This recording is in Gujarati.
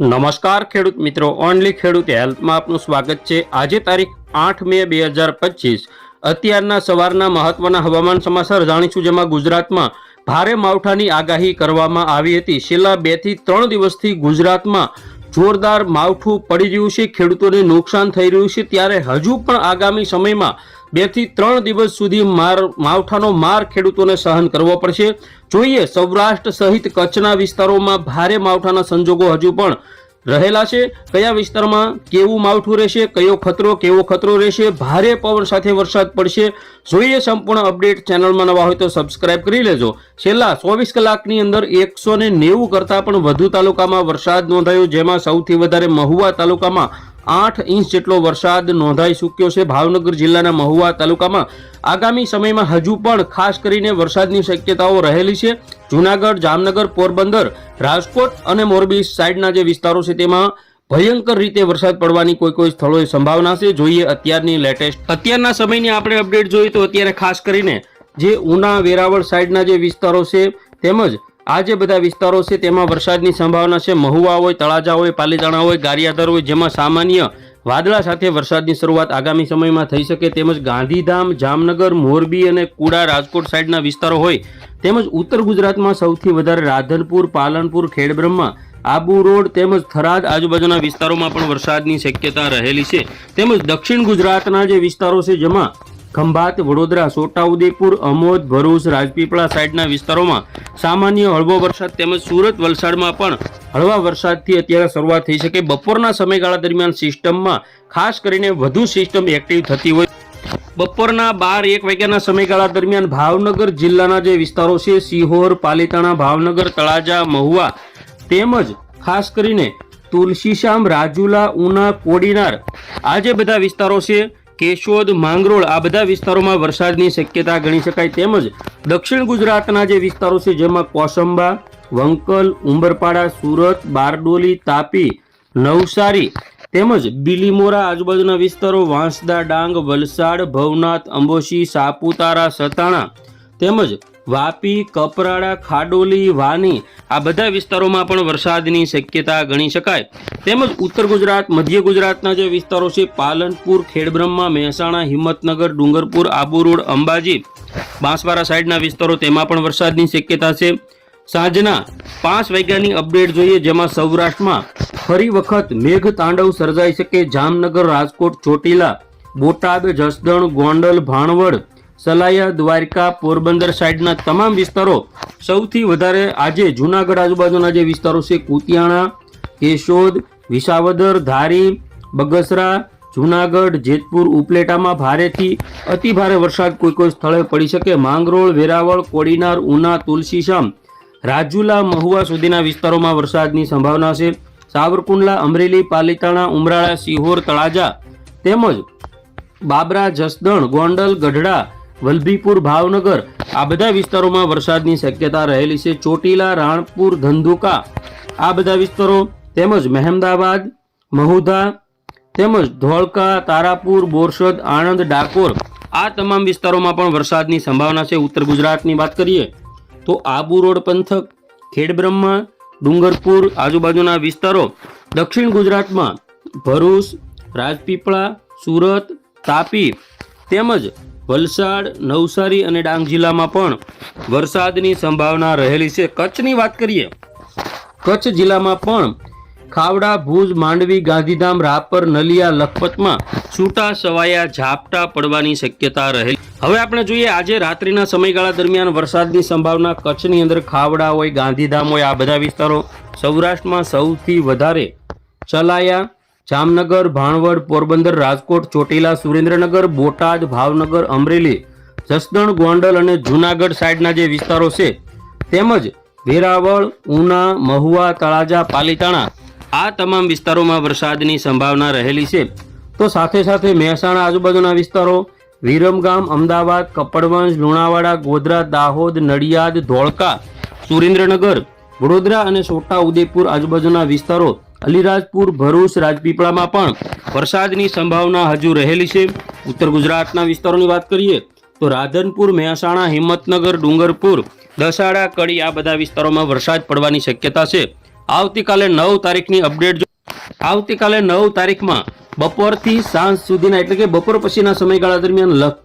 નમસ્કાર ખેડૂત મિત્રો. ઓનલી ખેડૂત હેલ્થમાં આપનું સ્વાગત છે. આજે તારીખ આઠ મે બે હજાર પચીસ. અત્યારના સવારના મહત્વના હવામાન સમાચાર જાણીશું, જેમાં ગુજરાતમાં ભારે માવઠાની આગાહી કરવામાં આવી હતી. છેલ્લા બેથી ત્રણ દિવસથી ગુજરાતમાં જોરદાર માવઠું પડી રહ્યું છે, ખેડૂતોને નુકસાન થઈ રહ્યું છે. ત્યારે હજુ પણ આગામી સમયમાં બેથી ત્રણ દિવસ સુધી માર, માવઠાનો માર ખેડૂતોને સહન કરવો પડશે. જોઈએ, સૌરાષ્ટ્ર સહિત કચ્છના વિસ્તારોમાં ભારે માવઠાના સંજોગો હજુ પણ રહેલા છે, કયા વિસ્તારમાં કેવું માવઠું રહેશે, કયો ખતરો, કેવો ખતરો રહેશે, ભારે પવન સાથે વરસાદ પડશે, જોઈએ સંપૂર્ણ અપડેટ ચેનલમાં નવા હોય તો સબસ્ક્રાઇબ કરી લેજો. છેલ્લા ચોવીસ કલાકની અંદર એકસો ને નેવું કરતાં પણ વધુ તાલુકામાં વરસાદ નોંધાયો, જેમાં સૌથી વધારે મહુવા તાલુકામાં આઠ ઇંચ જેટલો વરસાદ નોંધાઈ ચૂક્યો છે. ભાવનગર જિલ્લાના મહુવા તાલુકામાં આગામી સમયમાં હજુ પણ ખાસ કરીને વરસાદની શક્યતાઓ રહેલી છે. જુનાગઢ, જામનગર, પોરબંદર, રાજકોટ અને મોરબી સાઈડના જે વિસ્તારો છે તેમાં ભયંકર રીતે વરસાદ પડવાની કોઈ કોઈ સ્થળોએ સંભાવના છે. જોઈએ અત્યારની લેટેસ્ટ અત્યારના સમયની આપણે અપડેટ જોઈએ તો અત્યારે ખાસ કરીને જે ઉના વેરાવળ સાઈડના જે વિસ્તારો છે તેમજ આ જે બધા વિસ્તારો છે, તેમાં વરસાદની સંભાવના છે. મહુવા હોય, તળાજા હોય, પાલીતાણા હોય, ગારિયાધર હોય, જેમાં સામાન્ય વાદળા સાથે વરસાદની શરૂઆત આગામી સમયમાં થઈ શકે. તેમજ ગાંધીધામ, જામનગર, મોરબી અને કુડા, રાજકોટ સાઈડના વિસ્તારો હોય. તેમજ ઉત્તર ગુજરાતમાં સૌથી વધારે રાધનપુર, પાલનપુર, ખેડબ્રહ્મા, આબુ રોડ તેમજ થરાદ આજુબાજુના વિસ્તારોમાં પણ વરસાદની શક્યતા રહેલી છે. તેમજ દક્ષિણ ગુજરાતના જે વિસ્તારો છે, જેમાં ખંભાત, વડોદરા, છોટાઉદેપુર, અમોદ, ભરૂચ, રાજપીપળા સાઈડના વિસ્તારોમાં સામાન્ય હળવો વરસાદ તેમજ સુરત વલસાડમાં પણ હળવા વરસાદથી અત્યારે શરૂઆત થઈ શકે બપોરના સમયગાળા દરમિયાન સિસ્ટમમાં ખાસ કરીને વધુ સિસ્ટમ એક્ટિવ થતી હોય. બપોરના બાર એક વાગ્યાના સમયગાળા દરમિયાન ભાવનગર જિલ્લાના જે વિસ્તારો છે, સિહોર, પાલીતાણા, ભાવનગર, તળાજા, મહુવા તેમજ ખાસ કરીને તુલસીશ્યામ, રાજુલા, ઉના, કોડીનાર આ જે બધા વિસ્તારો છે કેશોદ, માંગરોળ આ બધા વિસ્તારોમાં વરસાદની શક્યતા ગણી શકાય તેમજ દક્ષિણ ગુજરાતના જે વિસ્તારો છે જેમાં કોસંબા, વંકલ, ઉંબરપાડા, સુરત, બારડોલી, તાપી, નવસારી તેમજ બિલીમોરા આજુબાજુના વિસ્તારો વાંસદા, ડાંગ, વલસાડ, ભવનાથ, અંબોશી, સાપુતારા, સતાણા તેમજ વાપી, કપરાડા, ખાડોલી, વાની આ બધા વિસ્તારોમાં પણ વરસાદની શક્યતા ગણી શકાય. તેમજ ઉત્તર ગુજરાત, મધ્ય ગુજરાતના જે વિસ્તારો છે, પાલનપુર, ખેડબ્રહ્મા, મહેસાણા, હિંમતનગર, ડુંગરપુર, આબુ રોડ, અંબાજી, બાંસવાડા સાઈડના વિસ્તારો તેમાં પણ વરસાદની શક્યતા છે. સાંજના પાંચ વાગ્યાની અપડેટ જોઈએ, જેમાં સૌરાષ્ટ્રમાં ફરી વખત મેઘ તાંડવ સર્જાઈ શકે. જામનગર, રાજકોટ, ચોટીલા, બોટાદ, જસદણ, ગોંડલ, ભાણવડ સલાયા, દ્વારકા, પોરબંદર સાઈડના તમામ વિસ્તારો સૌથી વધારે આજે જૂનાગઢ આજુબાજુના જે વિસ્તારો છે, કુતિયાણા, કેશોદ, વિસાવદર, ધારી, બગસરા, જૂનાગઢ, જેતપુર, ઉપલેટામાં ભારેથી અતિ ભારે વરસાદ કોઈ કોઈ સ્થળે પડી શકે. માંગરોળ, વેરાવળ, કોડીનાર, ઉના, તુલસીશામ, રાજુલા, મહુવા સુધીના વિસ્તારોમાં વરસાદની સંભાવના છે. સાવરકુંડલા, અમરેલી, પાલીતાણા, ઉમરાળા, સિહોર, તળાજા તેમજ બાબરા, જસદણ, ગોંડલ, ગઢડા વલભીપુર ભાવનગર. આ બધા વિસ્તારોમાં વરસાદની શક્યતા રહેલી છે. ચોટીલા, રાણપુર, ધંધુકા, આ બધા વિસ્તારો તેમજ મહેમદાબાદ મહુધા, તેમજ ધોળકા, તારાપુર, બોરસદ, આણંદ, ડાકોર આ તમામ વિસ્તારોમાં પણ વરસાદની સંભાવના છે. ઉત્તર ગુજરાતની વાત કરીએ તો આબુ રોડ પંથક, ખેડબ્રહ્મા, ડુંગરપુર આજુબાજુના વિસ્તારો દક્ષિણ ગુજરાતમાં ભરૂચ, રાજપીપળા, સુરત, તાપી તેમજ વલસાડ, નવસારી અને ડાંગ જિલ્લામાં પણ વરસાદની સંભાવના રહેલી છે. કચ્છની વાત કરીએ, કચ્છ જિલ્લામાં પણ ખાવડા, ભુજ, માંડવી, ગાંધીધામ, રાપર, નલિયા, લખપતમાં છૂટા સવાયા ઝાપટા પડવાની શક્યતા રહેલી. હવે આપણે જોઈએ આજે રાત્રિના સમયગાળા દરમિયાન વરસાદની સંભાવના કચ્છની અંદર ખાવડા હોય, ગાંધીધામ હોય, આ બધા વિસ્તારો સૌરાષ્ટ્રમાં સૌથી વધારે ચલાયા જામનગર, ભાણવડ, પોરબંદર, રાજકોટ, ચોટીલા, સુરેન્દ્રનગર, બોટાદ, ભાવનગર, અમરેલી, જસદણ, ગોંડલ અને જૂનાગઢ સાઈડના જે વિસ્તારો છે, તેમજ વેરાવળ, ઉના, મહુવા, તળાજા, પાલીતાણા, આ તમામ વિસ્તારોમાં વરસાદની સંભાવના રહેલી છે. તો સાથે સાથે મહેસાણા આજુબાજુના વિસ્તારો, વિરમગામ, અમદાવાદ કપડવંશ લુણાવાડા, ગોધરા, દાહોદ, નડિયાદ, ધોળકા, સુરેન્દ્રનગર, વડોદરા અને છોટા ઉદેપુર આજુબાજુના વિસ્તારો અલીરાજપુર ભરૂચ રાજપીપળામાં પણ વરસાદની સંભાવના હજુ રહેલી છે. ઉત્તર ગુજરાતના વિસ્તારોની વાત કરીએ તો રાધનપુર, મહેસાણા, હિંમતનગર, ડુંગરપુર, દસાડા, કડી આ બધા વિસ્તારોમાં વરસાદ પડવાની શક્યતા છે. આવતીકાલે નવ તારીખની અપડેટ આવતીકાલે નવ તારીખમાં બપોરથી સાંજ સુધીના એટલે કે બપોર પછીના સમયગાળા દરમિયાન લખ